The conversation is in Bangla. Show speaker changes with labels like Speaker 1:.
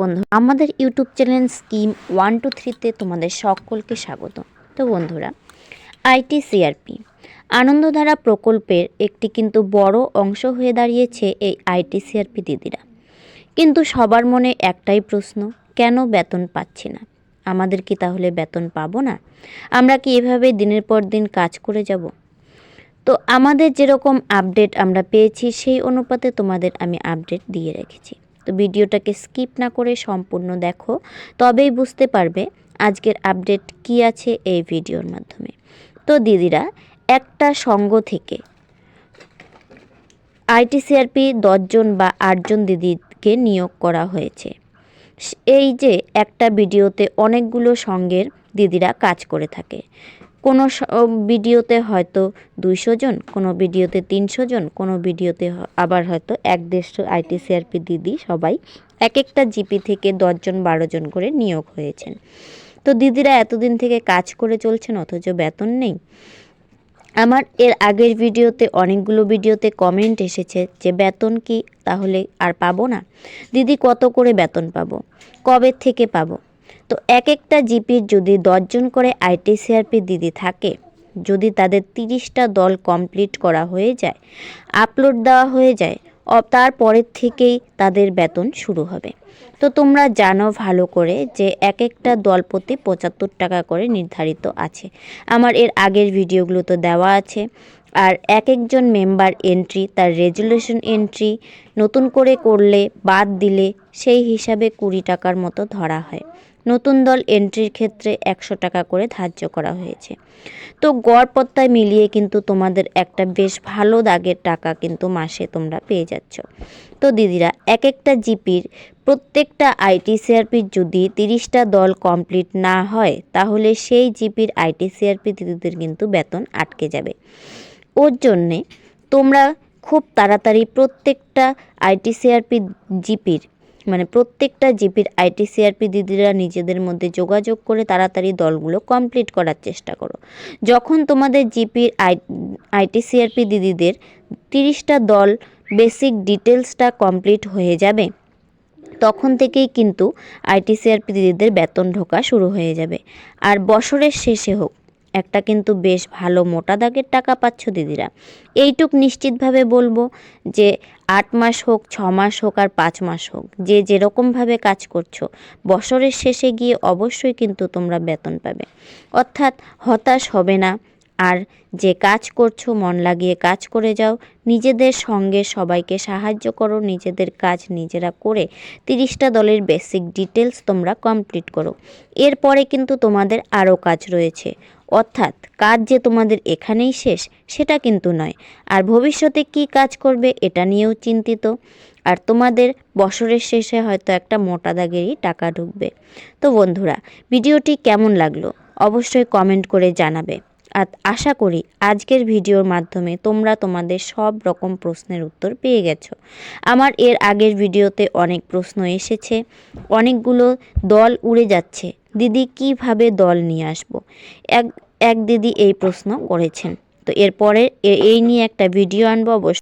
Speaker 1: বন্ধু, আমাদের YouTube channel scheme one two থ্রিতে তোমাদের সকলকে স্বাগত। তো বন্ধুরা, আইটি সিআরপি, আনন্দধারা প্রকল্পের একটি কিন্তু বড় অংশ হয়ে দাঁড়িয়েছে এই আইটি সিআরপি দিদিরা। কিন্তু সবার মনে একটাই প্রশ্ন, কেন বেতন পাচ্ছি না? আমাদের কি তাহলে বেতন পাবো না? আমরা কি এভাবে দিনের পর দিন কাজ করে যাব? তো আমাদের যেরকম আপডেট আমরা পেয়েছি, সেই অনুপাতে তোমাদের আমি আপডেট দিয়ে রেখেছি। তো ভিডিওটাকে স্কিপ না করে সম্পূর্ণ দেখো, তবেই বুঝতে পারবে আজকের আপডেট কি আছে এই ভিডিওর মাধ্যমে। তো দিদিরা, একটা সঙ্গ থেকে আইটিসিআরপি দশজন বা আটজন দিদিকে নিয়োগ করা হয়েছে। এই যে একটা ভিডিওতে অনেকগুলো সঙ্গের দিদিরা কাজ করে থাকে। কোনো ভিডিওতে হয়তো দুইশো জন, কোনো ভিডিওতে তিনশো জন, কোনো ভিডিওতে আবার হয়তো এক দেড়শো আইটিসিআরপি দিদি সবাই এক একটা জিপি থেকে দশজন বারো জন করে নিয়োগ হয়েছেন। তো দিদিরা এতদিন থেকে কাজ করে চলছেন, অথচ বেতন নেই। আমার এর আগের ভিডিওতে অনেকগুলো ভিডিওতে কমেন্ট এসেছে যে, বেতন কি? তাহলে আর পাবো না। দিদি কত করে বেতন পাবো? কবে থেকে পাবো? তো এক একটা জিপির যদি দশজন করে আইটিসিআরপি দিদি থাকে, যদি তাদের তিরিশটা দল কমপ্লিট করা হয়ে যায়, আপলোড দেওয়া হয়ে যায় তারপরের থেকেই তাদের বেতন শুরু হবে। তো তোমরা জানো ভালো করে যে এক একটা দল প্রতি পঁচাত্তর টাকা করে নির্ধারিত আছে। আমার এর আগের ভিডিওগুলো তো দেওয়া আছে। আর এক একজন মেম্বার এন্ট্রি, তার রেজুলেশন এন্ট্রি নতুন করে করলে, বাদ দিলে সেই হিসাবে কুড়ি টাকার মতো ধরা হয়। নতুন দল এন্ট্রির ক্ষেত্রে একশো টাকা করে ধার্য করা হয়েছে। তো গড় পত্তায় মিলিয়ে কিন্তু তোমাদের একটা বেশ ভালো দাগের টাকা কিন্তু মাসে তোমরা পেয়ে যাচ্ছ। তো দিদিরা এক একটা জিপির প্রত্যেকটা আইটি সিআরপির যদি তিরিশটা দল কমপ্লিট না হয়, তাহলে সেই জিপির আইটি সিআরপি দিদিদের কিন্তু বেতন আটকে যাবে। ওর জন্যে তোমরা খুব তাড়াতাড়ি প্রত্যেকটা আইটি সিআরপি জিপির মানে প্রত্যেকটা জিপির আইটি সিআরপি দিদিরা নিজেদের মধ্যে যোগাযোগ করে তাড়াতাড়ি দলগুলো কমপ্লিট করার চেষ্টা করো। যখন তোমাদের জিপির আই আইটি সিআরপি দিদিদের তিরিশটা দল বেসিক ডিটেলসটা কমপ্লিট হয়ে যাবে, তখন থেকেই কিন্তু আইটি আইটিসিআরপি দিদিদের বেতন ঢোকা শুরু হয়ে যাবে। আর বছরের শেষে হোক একটা কিন্তু বেশ ভালো মোটা দাগের টাকা পাচ্ছ দিদিরা। এইটুক নিশ্চিতভাবে বলব যে আট মাস হোক, ছ মাস হোক আর পাঁচ মাস হোক, যে যেরকমভাবে কাজ করছ, বছরের শেষে গিয়ে অবশ্যই কিন্তু তোমরা বেতন পাবে। অর্থাৎ হতাশ হবে না, আর যে কাজ করছ, মন লাগিয়ে কাজ করে যাও, নিজেদের সঙ্গে সবাইকে সাহায্য করো, নিজেদের কাজ নিজেরা করে তিরিশটা দলের বেসিক ডিটেলস তোমরা কমপ্লিট করো। এরপরে কিন্তু তোমাদের আরও কাজ রয়েছে। অর্থাৎ কাজ যে তোমাদের এখানেই শেষ, সেটা কিন্তু নয়। আর ভবিষ্যতে কি কাজ করবে এটা নিয়েও চিন্তিত। আর তোমাদের বছরের শেষে হয়তো একটা মোটা দাগেরই টাকা ঢুকবে। তো বন্ধুরা, ভিডিওটি কেমন লাগল অবশ্যই কমেন্ট করে জানাবে। আর আশা করি আজকের ভিডিওর মাধ্যমে তোমরা তোমাদের সব রকম প্রশ্নের উত্তর পেয়ে গেছো। আমার এর আগের ভিডিওতে অনেক প্রশ্ন এসেছে। অনেকগুলো দল উড়ে যাচ্ছে। দিদি, কীভাবে দল নিয়ে আসব? এক এক দিদি এই প্রশ্ন করেছেন। তো এরপরে এই নিয়ে একটা ভিডিও আনব অবশ্যই।